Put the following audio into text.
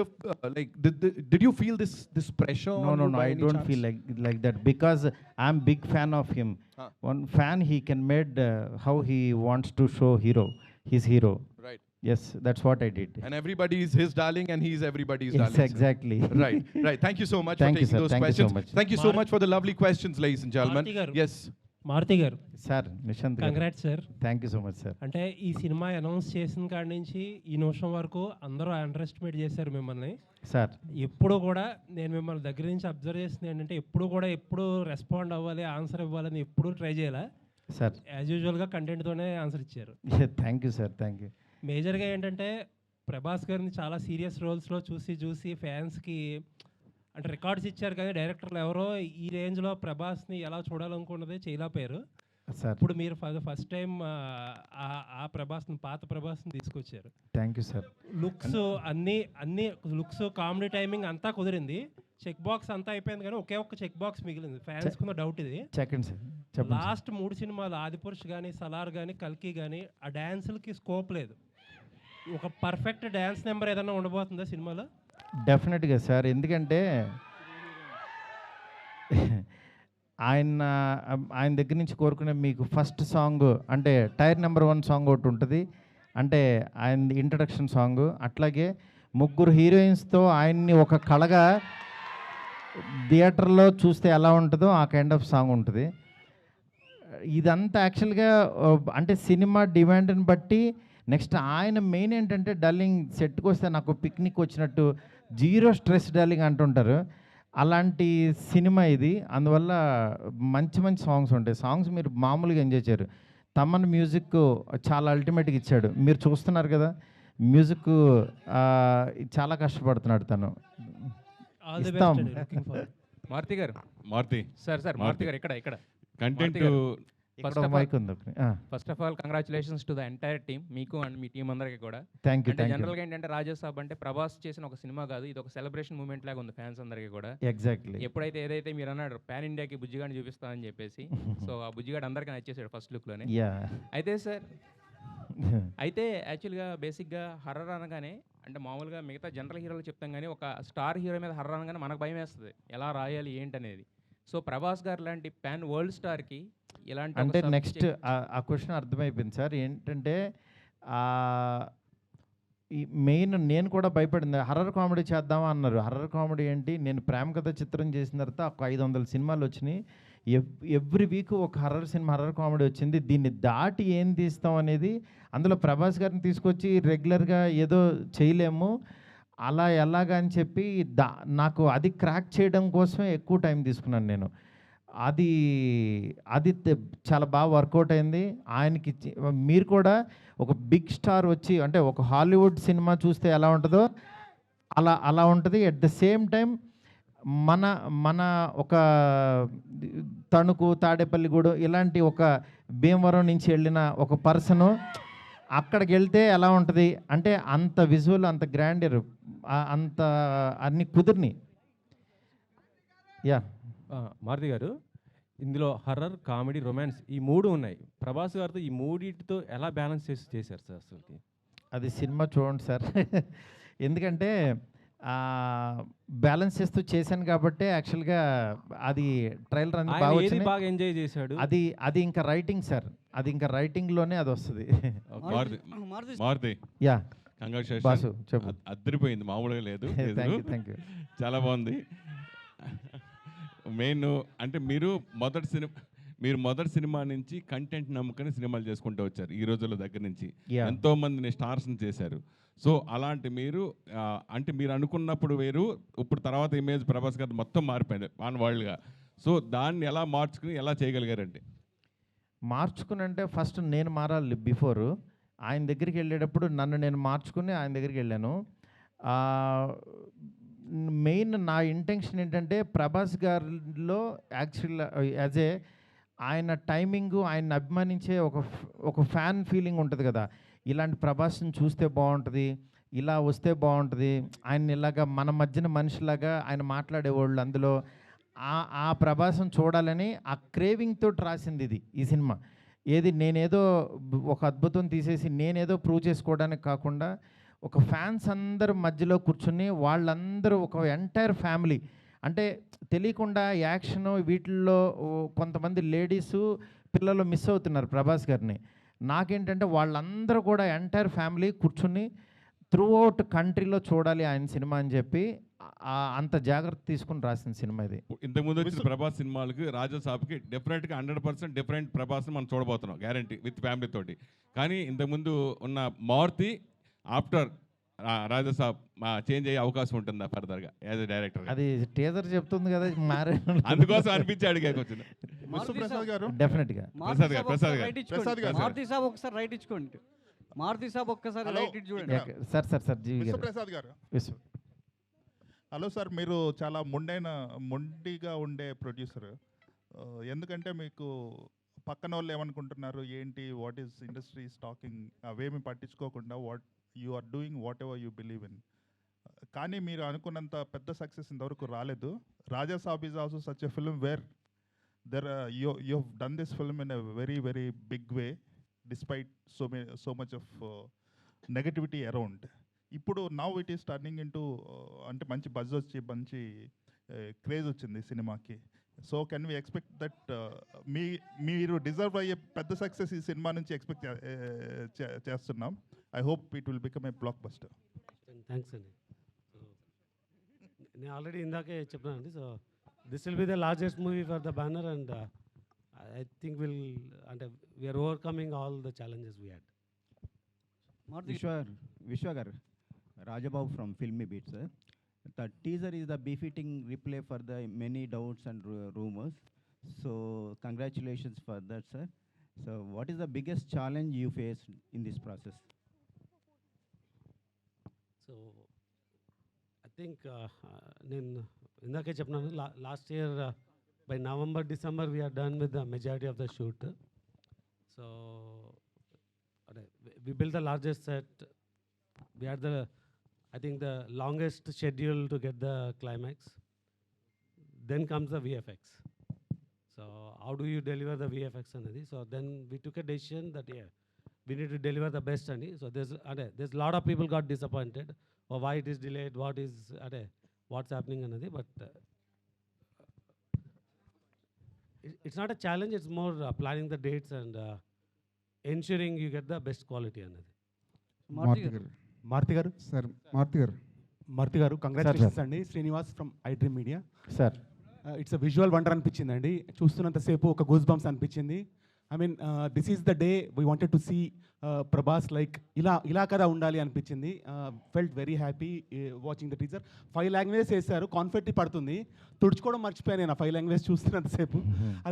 of uh, like did, the, did you feel this this pressure No, no, no. I don't chance? feel like like that because I'm big fan of him. Ah. One fan he can made uh, how he wants to show hero, his hero. right Yes, that's what I did. and everybody is his darling and he's everybody's Yes, darling sir. exactly. right right thank you so much Thank for taking sir. those Thank you so questions much. thank you so Mar- much for the lovely questions ladies and gentlemen Maruti garu. yes Maruthi garu. Sir Nishant congrats sir. Thank you so much sir అంటే ఈ cinema announce చేసిన కాడి నుంచి ఈ నిమిషం వరకు అందరూ under estimate చేశారు మిమ్మల్ని. సార్ ఎప్పుడు కూడా నేను మిమ్మల్ని దగ్గర నుంచి అబ్జర్వ్ చేసింది ఏంటంటే ఎప్పుడు కూడా ఎప్పుడు రెస్పాండ్ అవ్వాలి ఆన్సర్ ఇవ్వాలని ఎప్పుడు ట్రై చేయాలి. సార్ యాజ్ యూజువల్గా కంటెంట్తోనే ఆన్సర్ ఇచ్చారు. Thank you sir thank you మేజర్గా ఏంటంటే ప్రభాస్ గారిని చాలా సీరియస్ రోల్స్లో చూసి చూసి ఫ్యాన్స్కి అంటే రికార్డ్స్ ఇచ్చారు కానీ డైరెక్టర్లు ఎవరో ఈ రేంజ్లో ప్రభాస్ని ఎలా చూడాలనుకున్నది చేయలేకపోయారు సార్. ఇప్పుడు మీరు ఫస్ట్ టైం ఆ ప్రభాస్ని పాత ప్రభాస్ని తీసుకొచ్చారు. Thank you sir. లుక్స్ అన్ని అన్ని లుక్స్ కామెడీ టైమింగ్ అంతా కుదిరింది. చెక్ బాక్స్ అంతా అయిపోయింది కానీ ఒకే ఒక్క చెక్ బాక్స్ మిగిలింది. ఫ్యాన్స్ కున్న డౌట్ ఇది. Second sir. లాస్ట్ మూడు సినిమాలు ఆదిపురుష్ కానీ సలార్ కానీ కల్కి కానీ ఆ డ్యాన్సులకి స్కోప్ లేదు. ఒక పర్ఫెక్ట్ డ్యాన్స్ నెంబర్ ఏదైనా ఉండబోతుందా సినిమాలో? డెఫినెట్గా సార్ ఎందుకంటే ఆయన ఆయన దగ్గర నుంచి కోరుకునే మీకు ఫస్ట్ సాంగ్ అంటే టైర్ నెంబర్ వన్ సాంగ్ ఒకటి ఉంటుంది. అంటే ఆయన ఇంట్రడక్షన్ సాంగ్ అట్లాగే ముగ్గురు హీరోయిన్స్తో ఆయన్ని ఒక కళగా థియేటర్లో చూస్తే ఎలా ఉంటుందో ఆ కైండ్ ఆఫ్ సాంగ్ ఉంటుంది. ఇదంతా యాక్చువల్గా అంటే సినిమా డిమాండ్ని బట్టి నెక్స్ట్ ఆయన మెయిన్ ఏంటంటే డల్లింగ్ సెట్కి వస్తే నాకు పిక్నిక్ వచ్చినట్టు జీరో స్ట్రెస్ డల్లింగ్ అంటుంటారు. అలాంటి సినిమా ఇది. అందువల్ల మంచి మంచి సాంగ్స్ ఉంటాయి. సాంగ్స్ మీరు మామూలుగా ఎంజాయ్ చేయరు. తమన్ మ్యూజిక్ చాలా అల్టిమేట్గా ఇచ్చాడు. మీరు చూస్తున్నారు కదా మ్యూజిక్ చాలా కష్టపడుతున్నాడు తను. మారుతి గారు. మారుతి. Sir sir. మారుతి గారు ఇక్కడ ఇక్కడ. కంటెంట్ మైక్ ఉంది first of all congratulations to the entire team మీకు అండ్ మీ టీం అందరికీ కూడా. థ్యాంక్ యూ అంటే యూ జనరల్గా ఏంటంటే రాజా సాబ్ అంటే ప్రభాస్ చేసిన ఒక సినిమా కాదు ఇది ఒక సెలబ్రేషన్ మూమెంట్ లాగా ఉంది ఫ్యాన్స్ అందరికీ కూడా. ఎగ్జాక్ట్లీ ఎప్పుడైతే ఏదైతే మీరు అన్నాడు పాన్ ఇండియాకి బుజ్జిగాడిని చూపిస్తామని చెప్పేసి సో ఆ బుజ్జిగాడు అందరికీ నచ్చేసాడు ఫస్ట్ లుక్లోనే యా అయితే సార్ అయితే యాక్చువల్గా బేసిక్గా హర్రర్ అనగానే అంటే మామూలుగా మిగతా జనరల్ హీరోలు చెప్తాం కానీ ఒక స్టార్ హీరో మీద హర్రర్ అనగానే మనకు భయం వేస్తుంది ఎలా రాయాలి ఏంటనేది. సో ప్రభాస్ గారు లాంటి పాన్ వరల్డ్ స్టార్కి ఇలాంటి అంటే నెక్స్ట్ ఆ క్వశ్చన్ అర్థమైపోయింది సార్. ఏంటంటే ఈ మెయిన్ నేను కూడా భయపడింది. హర్రర్ కామెడీ చేద్దామా అన్నారు. హర్రర్ కామెడీ ఏంటి? నేను ప్రేమ కథ చిత్రం చేసిన తర్వాత ఒక ఐదు వందల సినిమాలు వచ్చినాయి. ఎవ్రీ వీక్ ఒక హర్రర్ సినిమా హర్రర్ కామెడీ వచ్చింది. దీన్ని దాటి ఏం తీస్తాం అనేది అందులో ప్రభాస్ గారిని తీసుకొచ్చి రెగ్యులర్గా ఏదో చేయలేము. అలా ఎలాగా అని చెప్పి దా నాకు అది క్రాక్ చేయడం కోసమే ఎక్కువ టైం తీసుకున్నాను నేను. అది అది చాలా బాగా వర్కౌట్ అయింది. ఆయనకి మీరు కూడా ఒక బిగ్ స్టార్ వచ్చి అంటే ఒక హాలీవుడ్ సినిమా చూస్తే ఎలా ఉంటుందో అలా అలా ఉంటుంది. ఎట్ ద సేమ్ టైం మన మన ఒక తణుకు తాడేపల్లిగూడు ఇలాంటి ఒక భీమవరం నుంచి వెళ్ళిన ఒక పర్సను అక్కడికి వెళ్తే ఎలా ఉంటుంది? అంటే అంత విజువల్ అంత గ్రాండర్ అంత అన్ని కుదిరిని యా. మారుతి గారు ఇందులో హర్రర్ కామెడీ రొమాన్స్ ఈ మూడు ఉన్నాయి. ప్రభాస్ గారితో ఈ మూడింటితో ఎలా బ్యాలెన్స్ చేసి చేశారు సార్ అసలుకి? అది సినిమా చూడండి సార్. ఎందుకంటే బ్యాలెన్స్ చేస్తూ చేశాను కాబట్టి యాక్చువల్గా అది ట్రైలర్ అన్ని బాగా. బాగా ఎంజాయ్ చేశాడు? అది అది ఇంకా రైటింగ్ సార్. అది ఇంకా రైటింగ్లోనే అది వస్తుంది. Maruthi Maruthi. Yeah. Congratulation boss చెప్పు. అద్దరిపోయింది మామూలుగా లేదు. థ్యాంక్ యూ థ్యాంక్ యూ చాలా బాగుంది. మెయిన్ అంటే మీరు మొదటి సినిమా మీరు మొదటి సినిమా నుంచి కంటెంట్ నమ్ముకొని సినిమాలు చేసుకుంటూ వచ్చారు ఈ రోజుల దగ్గర నుంచి. ఎంతో మందిని స్టార్స్ని చేశారు. సో అలాంటి మీరు అంటే మీరు అనుకున్నప్పుడు వేరు ఇప్పుడు తర్వాత ఇమేజ్ ప్రభాస్ గారు మొత్తం మారిపోయింది ఆన్ వరల్డ్గా సో దాన్ని ఎలా మార్చుకుని ఎలా చేయగలిగారండి? మార్చుకుని అంటే ఫస్ట్ నేను మారాలి బిఫోర్. ఆయన దగ్గరికి వెళ్ళేటప్పుడు నన్ను నేను మార్చుకుని ఆయన దగ్గరికి వెళ్ళాను. మెయిన్ నా ఇంటెన్షన్ ఏంటంటే ప్రభాస్ గారిలో యాక్చువల్ యాజ్ ఏ ఆయన టైమింగ్ ఆయన అభిమానించే ఒక ఒక ఫ్యాన్ ఫీలింగ్ ఉంటుంది కదా. ఇలాంటి ప్రభాస్ని చూస్తే బాగుంటుంది ఇలా వస్తే బాగుంటుంది ఆయన ఇలాగా మన మధ్యన మనిషిలాగా ఆయన మాట్లాడేవాళ్ళు అందులో. ఆ ఆ ప్రభాసం చూడాలని ఆ క్రేవింగ్తో రాసింది ఇది ఈ సినిమా. ఏది నేనేదో ఒక అద్భుతం తీసేసి నేనేదో ప్రూవ్ చేసుకోవడానికి కాకుండా ఒక ఫ్యాన్స్ అందరు మధ్యలో కూర్చుని వాళ్ళందరూ ఒక ఎంటైర్ ఫ్యామిలీ. అంటే తెలియకుండా యాక్షన్ వీటిల్లో కొంతమంది లేడీసు పిల్లలు మిస్ అవుతున్నారు ప్రభాస్ గారిని. నాకేంటంటే వాళ్ళందరూ కూడా ఎంటైర్ ఫ్యామిలీ కూర్చుని త్రూ అవుట్ కంట్రీలో చూడాలి ఆయన సినిమా అని చెప్పి అంత జాగ్రత్త తీసుకుని రాసిన సినిమా ఇది. ఇంతకుముందు వచ్చిన ప్రభాస్ సినిమాలకి రాజా సాబ్కి డెఫినెట్గా హండ్రెడ్ పర్సెంట్ డిఫరెంట్ ప్రభాస్ని మనం చూడబోతున్నాం. గ్యారంటీ విత్ ఫ్యామిలీ తోటి కానీ ఇంతకుముందు ఉన్న మారుతి ఆఫ్టర్ రాజా సాబ్ చేంజ్ అయ్యే అవకాశం ఉంటుందా ఫర్దర్గా యాజ్ ఎ డైరెక్టర్ అది టీజర్ చెప్తుంది కదా మారే అందుకోసం అనిపించి అడిగాక వచ్చింది గారు? డెఫినెట్గా. ప్రసాద్ గారు, ప్రసాద్ గారు. ప్రసాద్ ప్రసాద్ గారు. మారుతి సాబ్ ఒకసారి రైట్ ఇచ్చుకోండి. మారుతి సాబ్ ఒక్కసారి హలో. రైట్ ఇటు చూడండి. సార్ సార్ సార్ జీవి గారు. విశ్వప్రసాద్ గారు. విశ్వ హలో సార్ మీరు చాలా మొండైన మొండిగా ఉండే ప్రొడ్యూసర్. ఎందుకంటే మీకు పక్కన వాళ్ళు ఏమనుకుంటున్నారు? ఏంటి? వాట్ ఈస్ ఇండస్ట్రీ టాకింగ్ అవేమి పట్టించుకోకుండా what you are doing whatever you believe in కానీ మీరు అనుకున్నంత పెద్ద సక్సెస్ ఇంతవరకు రాలేదు. Raja Saab is also such a film where there you you uh done this film in a very very big way despite so may so much of negativity around ఇప్పుడు now it is turning into అంటే మంచి buzz వచ్చి మంచి craze వచ్చింది సినిమాకి. So can we expect that మీ మీరు deserve అయ్యే పెద్ద సక్సెస్ ఈ సినిమా నుంచి ఎక్స్పెక్ట్ చేస్తున్నాం. I hope it will become a blockbuster thanks అండి సో నేను ఆల్రెడీ ఇందాకే చెప్పినానండి so this will be the largest movie for the banner and I think will అంటే we're overcoming all the challenges we had Maruthi Vishwa, Vishwa Gar, Rajababu from Filmy Beat, sir. The teaser is the befitting replay for the many doubts and ru- rumors. So congratulations for that, sir. So what is the biggest challenge you faced in this process? So I think నేను ఇందాకే చెప్పినాను last year by November December we're done with the majority of the shoot so అదే we build the largest set we're the I think the longest schedule to get the climax then comes the VFX so how do you deliver the VFX అనేది so then we took a decision that we need to deliver the best అని so there's అదే there's lot of people got disappointed or why it is delayed what is అదే what's happening అన్నది but it's not a challenge it's more uh, planning the dates and uh, ensuring you get the best quality అన్నది మారుతి గారు? మారుతి గారు. Sir Maruti గారు మారుతి గారు congratulations అండి. Srinivas from I dream media sir it's a visual wonder అనిపించింది అండి చూస్తున్నంతసేపు ఒక గూస్ బంప్స్ అనిపించింది I mean this is the day we wanted to see Prabhas like ఇలా ఇలా కదా ఉండాలి అనిపించింది. Felt very happy watching the teaser five language వేశారు. కాన్ఫెట్టి పడుతుంది. తుడుచుకోవడం మర్చిపోయాను నేను ఆ ఫైవ్ లాంగ్వేజ్ చూస్తున్నంతసేపు అది